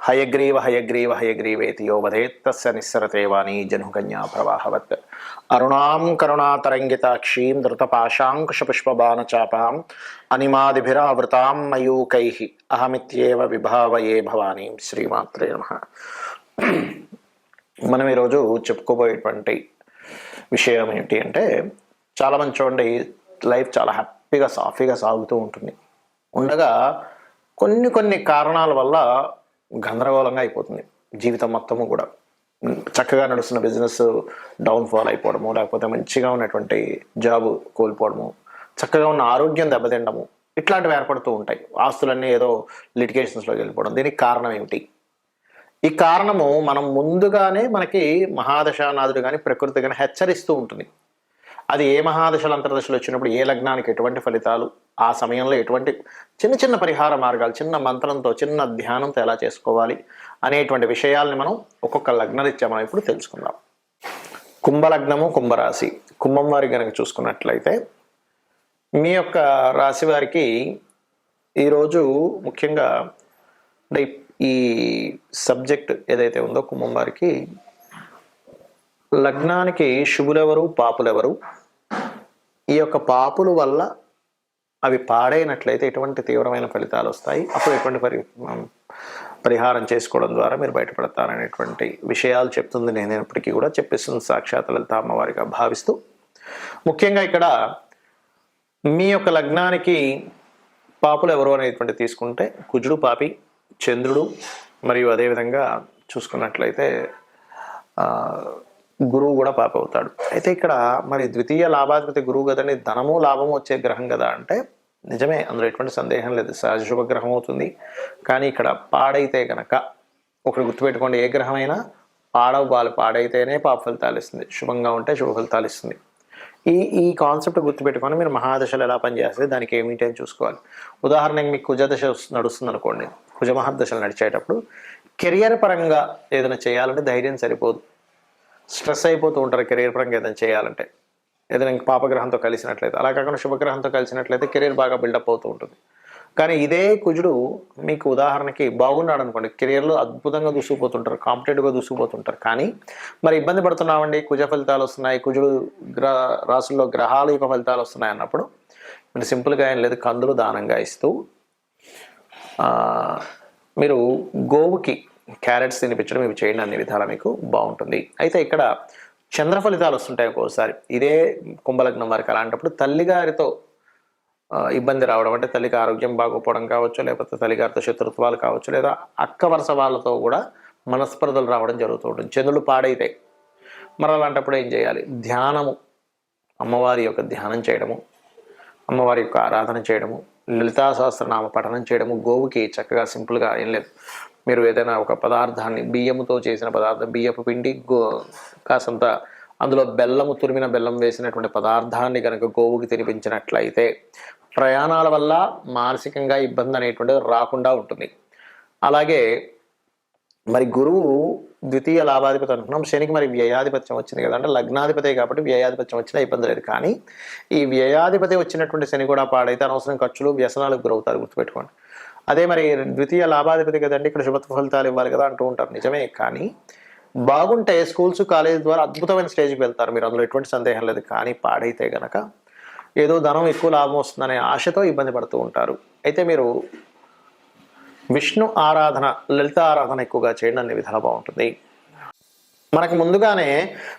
హయగ్రీవ హయగ్రీవ హయగ్రీవేతి యో వధేత్తస్య నిస్సరతే వాణీ జనుకన్యా ప్రవాహవత్. అరుణాం కరుణాతరంగితాక్షీం ధృతపాశాంకుశపుష్పబాణచాపాం అనిమాదిభిరావృతాం మయూకై. అహమిత్యేవ విభావయే భవానీ శ్రీమాత్రే నమ. మనం ఈరోజు చెప్పుకోబోయేటువంటి విషయం ఏంటి అంటే చాలామంది చూడండి లైఫ్ చాలా హ్యాపీగా సాఫీగా సాగుతూ ఉంటుంది. ఉండగా కొన్ని కొన్ని కారణాల వల్ల గందరగోళంగా అయిపోతుంది జీవితం మొత్తము కూడా. చక్కగా నడుస్తున్న బిజినెస్ డౌన్ఫాల్ అయిపోవడము లేకపోతే మంచిగా ఉన్నటువంటి జాబ్ కోల్పోవడము చక్కగా ఉన్న ఆరోగ్యం దెబ్బతిండము ఇట్లాంటివి ఏర్పడుతూ ఉంటాయి. ఆస్తులన్నీ ఏదో లిటిగేషన్స్లోకి వెళ్ళిపోవడం. దీనికి కారణం ఏమిటి? ఈ కారణము మనం ముందుగానే మనకి మహాదశానాథుడు కానీ ప్రకృతి కానీ హెచ్చరిస్తూ ఉంటుంది. అది ఏ మహాదశలు అంతర్దశలు వచ్చినప్పుడు ఏ లగ్నానికి ఎటువంటి ఫలితాలు ఆ సమయంలో ఎటువంటి చిన్న చిన్న పరిహార మార్గాలు చిన్న మంత్రంతో చిన్న ధ్యానంతో ఎలా చేసుకోవాలి అనేటువంటి విషయాల్ని మనం ఒక్కొక్క లగ్నరీత్యా మనం ఇప్పుడు తెలుసుకుందాం. కుంభలగ్నము కుంభరాశి. కుంభం వారి కనుక చూసుకున్నట్లయితే మీ యొక్క రాశి వారికి ఈరోజు ముఖ్యంగా అంటే ఈ సబ్జెక్ట్ ఏదైతే ఉందో కుంభం వారికి లగ్నానికి శుభులెవరు పాపులెవరు? ఈ యొక్క పాపుల వల్ల అవి పాడైనట్లయితే ఎటువంటి తీవ్రమైన ఫలితాలు వస్తాయి. అప్పుడు ఎటువంటి పరి పరిహారం చేసుకోవడం ద్వారా మీరు బయటపడతారనేటువంటి విషయాలు చెప్తుంది నేనప్పటికీ కూడా చెప్పిస్తుంది సాక్షాత్ లలిత అమ్మవారిగా భావిస్తూ. ముఖ్యంగా ఇక్కడ మీ యొక్క లగ్నానికి పాపులు ఎవరు అనేటువంటి తీసుకుంటే కుజుడు పాపి చంద్రుడు మరియు అదేవిధంగా చూసుకున్నట్లయితే గురువు కూడా పాప అవుతాడు. అయితే ఇక్కడ మరి ద్వితీయ లాభాధిపతి గురువు కదండి ధనము లాభము వచ్చే గ్రహం కదా అంటే నిజమే అందులో ఎటువంటి సందేహం లేదు. సహజ శుభగ్రహం అవుతుంది. కానీ ఇక్కడ పాడైతే గనక ఒకటి గుర్తుపెట్టుకోండి ఏ గ్రహమైనా పాడవ బాలు పాడైతేనే పాప ఫలితాలు ఇస్తుంది. శుభంగా ఉంటే శుభ ఫలితాలు ఇస్తుంది. ఈ ఈ కాన్సెప్ట్ గుర్తుపెట్టుకొని మీరు మహాదశలు ఎలా పనిచేస్తే దానికి ఏమిటి అని చూసుకోవాలి. ఉదాహరణకి మీకు కుజదశ నడుస్తుంది అనుకోండి. కుజ మహాదశలు నడిచేటప్పుడు కెరియర్ పరంగా ఏదైనా చేయాలంటే ధైర్యం సరిపోదు. స్ట్రెస్ అయిపోతూ ఉంటారు కెరీర్ పరంగా ఏదైనా చేయాలంటే. ఏదైనా పాపగ్రహంతో కలిసినట్లయితే అలా కాకుండా శుభగ్రహంతో కలిసినట్లయితే కెరీర్ బాగా బిల్డప్ అవుతూ ఉంటుంది. కానీ ఇదే కుజుడు మీకు ఉదాహరణకి బాగున్నాడు అనుకోండి కెరియర్లో అద్భుతంగా దూసుకుపోతుంటారు కాంపిటేటివ్గా దూసుకుపోతుంటారు. కానీ మరి ఇబ్బంది పడుతున్నామండి కుజ ఫలితాలు వస్తున్నాయి కుజుడు గ్ర రాసుల్లో గ్రహాల యొక్క ఫలితాలు వస్తున్నాయి అన్నప్పుడు మీరు సింపుల్గా ఏం లేదు కందులు దానంగా ఇస్తూ మీరు గోవుకి క్యారెట్స్ తినిపించడం ఇవి చేయండి అన్ని విధాలా మీకు బాగుంటుంది. అయితే ఇక్కడ చంద్ర ఫలితాలు వస్తుంటాయి ఒక్కోసారి. ఇదే కుంభలగ్నం వారికి అలాంటప్పుడు తల్లిగారితో ఇబ్బంది రావడం అంటే తల్లికి ఆరోగ్యం బాగోపోవడం కావచ్చు లేకపోతే తల్లిగారితో శత్రుత్వాలు కావచ్చు లేదా అక్క వరుస వాళ్ళతో కూడా మనస్పర్ధలు రావడం జరుగుతూ ఉంటుంది. చంద్రులు పాడైతే మరి అలాంటప్పుడు ఏం చేయాలి? ధ్యానము. అమ్మవారి యొక్క ధ్యానం చేయడము అమ్మవారి యొక్క ఆరాధన చేయడము లలితా సహస్రనామ పఠనం చేయడము గోవుకి చక్కగా సింపుల్గా ఏం లేదు. మీరు ఏదైనా ఒక పదార్థాన్ని బియ్యముతో చేసిన పదార్థం బియ్యపు పిండి గో కాసంత అందులో బెల్లము తురిమిన బెల్లం వేసినటువంటి పదార్థాన్ని కనుక గోవుకి తినిపించినట్లయితే ప్రయాణాల వల్ల మానసికంగా ఇబ్బంది అనేటువంటిది రాకుండా ఉంటుంది. అలాగే మరి గురువు ద్వితీయ లాభాధిపతి అనుకున్నాం. శనికి మరి వ్యయాధిపత్యం వచ్చింది కదా అంటే లగ్నాధిపతి కాబట్టి వ్యయాధిపత్యం వచ్చినా ఇబ్బంది లేదు. కానీ ఈ వ్యయాధిపతి వచ్చినటువంటి శని కూడా పాడైతే అనవసరం ఖర్చులు వ్యసనాలకు గురవుతారు గుర్తుపెట్టుకోండి. అదే మరి ద్వితీయ లాభాధిపతి కదండి ఇక్కడ శుభత్వ ఫలితాలు ఇవ్వాలి కదా అంటూ ఉంటారు. నిజమే కానీ బాగుంటే స్కూల్స్ కాలేజ్ ద్వారా అద్భుతమైన స్టేజ్కి వెళ్తారు. మీరు అందులో ఎటువంటి సందేహం లేదు కానీ పాడైతే గనక ఏదో ధనం ఎక్కువ లాభం వస్తుందనే ఆశతో ఇబ్బంది పడుతూ ఉంటారు. అయితే మీరు విష్ణు ఆరాధన లలిత ఆరాధన ఎక్కువగా చేయండి అనే విధాలు బాగుంటుంది. మనకు ముందుగానే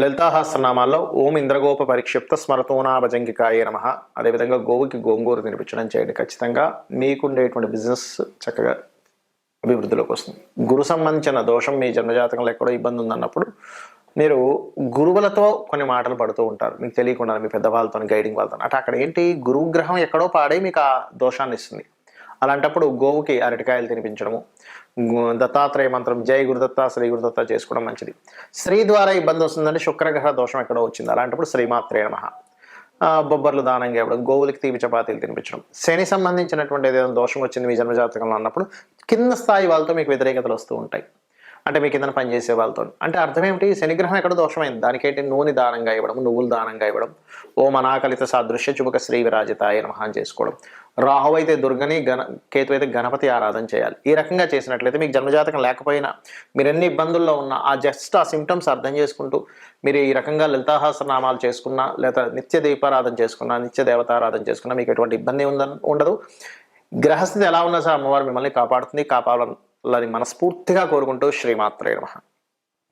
లలితాహాస్త్రనామాల్లో ఓం ఇంద్రగోప పరిక్షిప్త స్మరతోనాభజంగికాయ నమ. అదేవిధంగా గోవుకి గోంగూర తినిపించడం చేయండి. ఖచ్చితంగా మీకుండేటువంటి బిజినెస్ చక్కగా అభివృద్ధిలోకి వస్తుంది. గురు సంబంధించిన దోషం మీ జన్మజాతకంలో ఎక్కడో ఇబ్బంది ఉందన్నప్పుడు మీరు గురువులతో కొన్ని మాటలు పడుతూ ఉంటారు. మీకు తెలియకుండా మీ పెద్దవాళ్ళతో గైడింగ్ వాళ్ళతో అంటే అక్కడ ఏంటి? గురుగ్రహం ఎక్కడో పాడే మీకు ఆ దోషాన్ని ఇస్తుంది. అలాంటప్పుడు గోవుకి అరటికాయలు తినిపించడము. దత్తాత్రేయ మంత్రం జై గురుదత్త శ్రీ గురుదత్త చేసుకోవడం మంచిది. స్త్రీ ద్వారా ఇబ్బంది వస్తుందంటే శుక్రగ్రహ దోషం ఎక్కడో వచ్చింది. అలాంటప్పుడు శ్రీమాత్రే నమ. బొబ్బర్లు దానంగా ఇవ్వడం గోవులకి తీపి చపాతీలు తినిపించడం. శని సంబంధించినటువంటి ఏదైనా దోషం వచ్చింది మీ జన్మజాతకంలో అన్నప్పుడు కింద స్థాయి వాళ్ళతో మీకు వ్యతిరేకతలు వస్తూ ఉంటాయి. అంటే మీ కింద పనిచేసే వాళ్ళతో. అంటే అర్థం ఏమిటి? శనిగ్రహం ఎక్కడ దోషమైంది. దానికేంటి నూనె దానంగా ఇవ్వడం నువ్వులు దానంగా ఇవ్వడం. ఓం అనాకలిత సాదృశ్య చుబక శ్రీ విరాజితాయ నమహాన్ చేసుకోవడం. రాహు అయితే దుర్గని గణ కేతు అయితే గణపతి ఆరాధన చేయాలి. ఈ రకంగా చేసినట్లయితే మీకు జన్మజాతకం లేకపోయినా మీరు ఎన్ని ఇబ్బందుల్లో ఉన్నా ఆ జస్ట్ ఆ సిమ్టమ్స్ అర్థం చేసుకుంటూ మీరు ఈ రకంగా లలితాహాసనామాలు చేసుకున్నా లేదా నిత్య దీపారాధన చేసుకున్నా నిత్య దేవతారాధన చేసుకున్నా మీకు ఎటువంటి ఇబ్బంది ఉందని ఉండదు. గ్రహస్థితి ఎలా ఉన్నా సార్ అమ్మవారు మిమ్మల్ని కాపాడుతుంది కాపాడాలని మనస్ఫూర్తిగా కోరుకుంటూ శ్రీమాత్రే నమః.